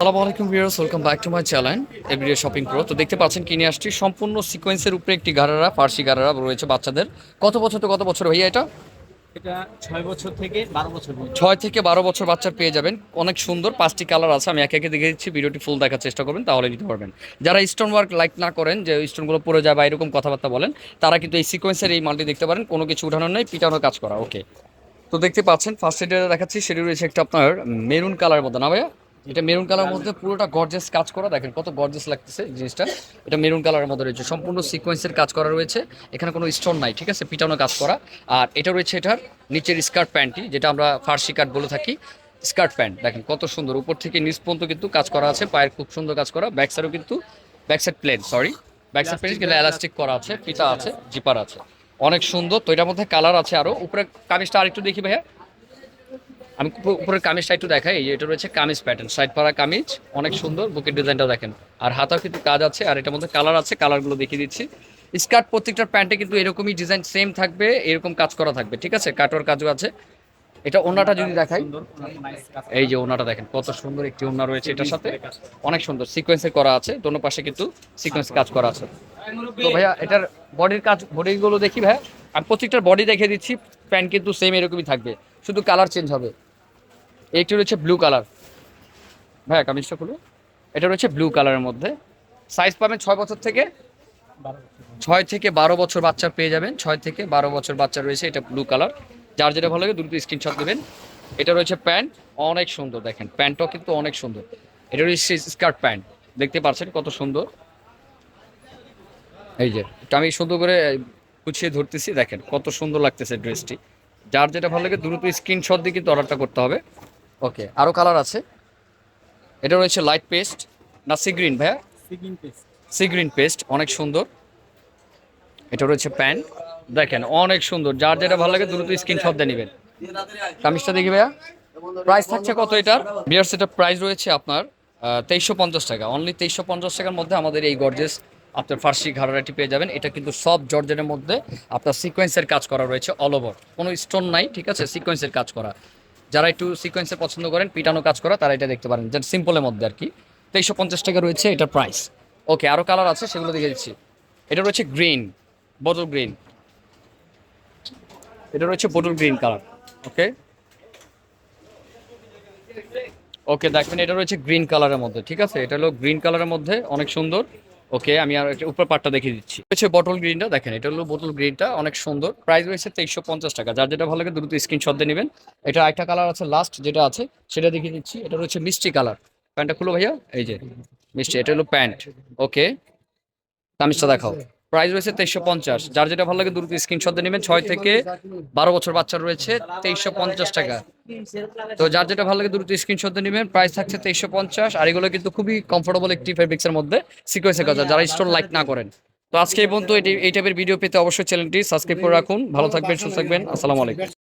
আসসালামু আলাইকুম viewers welcome back to my channel everyday shopping pro. তো দেখতে পাচ্ছেন কিনে আসছি সম্পূর্ণ সিকোয়েন্সের উপরে একটি গারারা ফার্সি গারারা রয়েছে বাচ্চাদের। কত বছর তো কত বছর ভাইয়া এটা? এটা ছয় বছর থেকে বারো বছর ছয় থেকে বারো বছর বাচ্চার পেয়ে যাবেন। অনেক সুন্দর পাঁচটি কালার আছে আমি একে একে দেখে দিচ্ছি ভিডিওটি ফুল দেখার চেষ্টা করবেন তাহলে নিতে পারবেন। যারা স্টোন ওয়ার্ক লাইক না করেন যে স্টোনগুলো পড়ে যায় বা এরকম কথাবার্তা বলেন তারা কিন্তু এই সিকোয়েন্সের এই মালটি দেখতে পারেন কোনো কিছু উঠানোর নেই পিটানো কাজ করা ওকে তো দেখতে পাচ্ছেন ফার্স্ট এডে দেখাচ্ছি সেটি রয়েছে একটা আপনার মেরুন কালার মতো না ভাইয়া? এটা মেরুন কালার মধ্যে পুরোটা গর্জেস কাজ করা। দেখেন কত গর্জেস লাগতেছে জিনিসটা। এটা মেরুন কালারের মধ্যে রয়েছে। সম্পূর্ণ সিকোয়েন্সের কাজ করা রয়েছে। এখানে কোনো স্টোন নাই, ঠিক আছে? পিটানো কাজ করা। আর এটা রয়েছে এটার নিচের স্কার্ট প্যান্টটি যেটা আমরা ফার্সি কাট বলে থাকি। স্কার্ট প্যান্ট দেখেন কত সুন্দর। উপর থেকে নিচ পর্যন্ত কিন্তু কাজ করা আছে। পায়ের খুব সুন্দর কাজ করা। ব্যাক সাইডও কিন্তু back side plain sorry back side plain কিন্তু এলাস্টিক করা আছে পিতা আছে জিপার আছে। অনেক সুন্দর। তো এটার মধ্যে কালার আছে আরও উপরে কামিজটা আরেকটু দেখি ভাইয়া। আমি উপ- উপরের কামিজটা একটু দেখাই এটা রয়েছে কামিজ প্যাটার্ন সাইড পাড়া কামিজ, অনেক সুন্দর, বুকের ডিজাইনটা দেখেন। আর হাতাও কিন্তু কাজ আছে, আর এটার মধ্যে কালার আছে কালারগুলো দেখিয়ে দিচ্ছি। স্কার্ট প্রত্যেকটার প্যান্টে কিন্তু এরকমই ডিজাইন সেম থাকবে, এরকম কাজ করা থাকবে, ঠিক আছে? কাটোয়ার কাজও আছে। এটা ওনাটা যদি দেখাই, এই যে ওনাটা দেখেন, কত সুন্দর একটি ওনা রয়েছে এটার সাথে। অনেক সুন্দর সিকোয়েন্সে করা আছে, দোনো পাশে কিন্তু সিকোয়েন্স কাজ করা আছে। তো ভাইয়া, এটার বডির কাজ বডিগুলো দেখি ভাইয়া, আমি প্রত্যেকটার বডি দেখে দিচ্ছি প্যান্ট কিন্তু সেম এরকমই থাকবে, শুধু কালার চেঞ্জ হবে। এইটি রয়েছে ব্লু কালার ভাইয়া, কামিজটা খুলো। এটা রয়েছে ব্লু কালারের মধ্যে। সাইজ পাবেন ছয় বছর থেকে। ছয় থেকে বারো বছর বাচ্চা পেয়ে যাবেন। ছয় থেকে বারো বছর বাচ্চা রয়েছে এটা ব্লু কালার যার যেটা ভালো লাগে দ্রুত স্ক্রিনশট দেবেন। এটা রয়েছে প্যান্ট অনেক সুন্দর দেখেন। প্যান্টটাও কিন্তু অনেক সুন্দর। এটা রয়েছে স্কার্ট প্যান্ট দেখতে পাচ্ছেন কত সুন্দর। এই যে আমি সুন্দর করে গুছিয়ে ধরতেছি। দেখেন কত সুন্দর লাগতেছে ড্রেসটি যার যেটা ভালো লাগে দ্রুত স্ক্রিনশট দিয়ে কিন্তু অর্ডারটা করতে হবে। ওকে আরও কালার আছে। এটা রয়েছে লাইট পেস্ট না সি গ্রিন ভাইয়া? সিগিং পেস্ট সি গ্রিন পেস্ট অনেক সুন্দর। এটা রয়েছে প্যান্ট দেখেন অনেক সুন্দর। যার যেটা ভালো লাগে দ্রুত স্ক্রিনশট দিয়ে নেবেন। কামিজটা দেখি ভাইয়া। প্রাইস থাকছে কত এটার? বিয়ার সেটার প্রাইস রয়েছে আপনার তেইশশো পঞ্চাশ টাকা। অনলি তেইশশো পঞ্চাশ টাকার মধ্যে আমাদের এই গর্জেস আপনার ফার্সি ঘাড়াটি পেয়ে যাবেন। এটা কিন্তু সব জর্জেনের মধ্যে আপনার সিকোয়েন্সের কাজ করা রয়েছে অল ওভার কোনো স্টোন নাই ঠিক আছে? সিকোয়েন্সের কাজ করা। যারা একটু সিকোয়েন্সে পছন্দ করেন, পিটানো কাজ করা, তারা এটা দেখতে পারেন। যেটা সিম্পলের মধ্যে আর কি। তেইশশো পঞ্চাশ টাকা রয়েছে, এটার প্রাইস ওকে আরও কালার আছে, সেগুলো দেখে দিচ্ছি। এটা রয়েছে গ্রিন বটল গ্রিন এটা রয়েছে bottle green colour okay okay দেখবেন এটা রয়েছে গ্রিন কালারের মধ্যে, ঠিক আছে? এটা হলো গ্রিন কালারের মধ্যে, অনেক সুন্দর। ওকে, আমি আর একটা উপর পাটটা দেখিয়ে দিচ্ছি। হচ্ছে বটল গ্রিনটা দেখেন, এটা হলো বোতল গ্রিনটা অনেক সুন্দর। প্রাইস রয়েছে তেইশশো পঞ্চাশ টাকা। যার যেটা ভালো লাগে দ্রুত স্ক্রিনশট দিয়ে নেবেন। এটা একটা কালার আছে লাস্ট যেটা আছে, সেটা দেখিয়ে দিচ্ছি। এটা রয়েছে মিষ্টি কালার প্যান্টটা খুলো ভাইয়া, এই যে, মিষ্টি, এটা হলো প্যান্ট ওকে কামিজটা দেখাও। প্রাইস রয়েছে তেইশশো পঞ্চাশ। যার যেটা ভালো লাগে দ্রুত স্ক্রিনশট দিয়ে নেবেন। ছয় থেকে বারো বছর বাচ্চা রয়েছে, তেইশশো পঞ্চাশ টাকা। তো যার যেটা ভালো লাগে দ্রুত স্ক্রিনশট নেবেন। প্রাইস থাকছে তেইশশো পঞ্চাশ, আর এগুলো কিন্তু খুবই কমফোর্টেবল একটি ফেব্রিক্সের মধ্যে সিকোয়েন্সের কথা, যারা স্টোর লাইক না করেন। তো আজকে এই পর্যন্ত এই টাইপের ভিডিও পেতে অবশ্যই চ্যানেলটি সাবস্ক্রাইব করে রাখুন। ভালো থাকবেন, সুস্থ থাকবেন। আসসালামু আলাইকুম।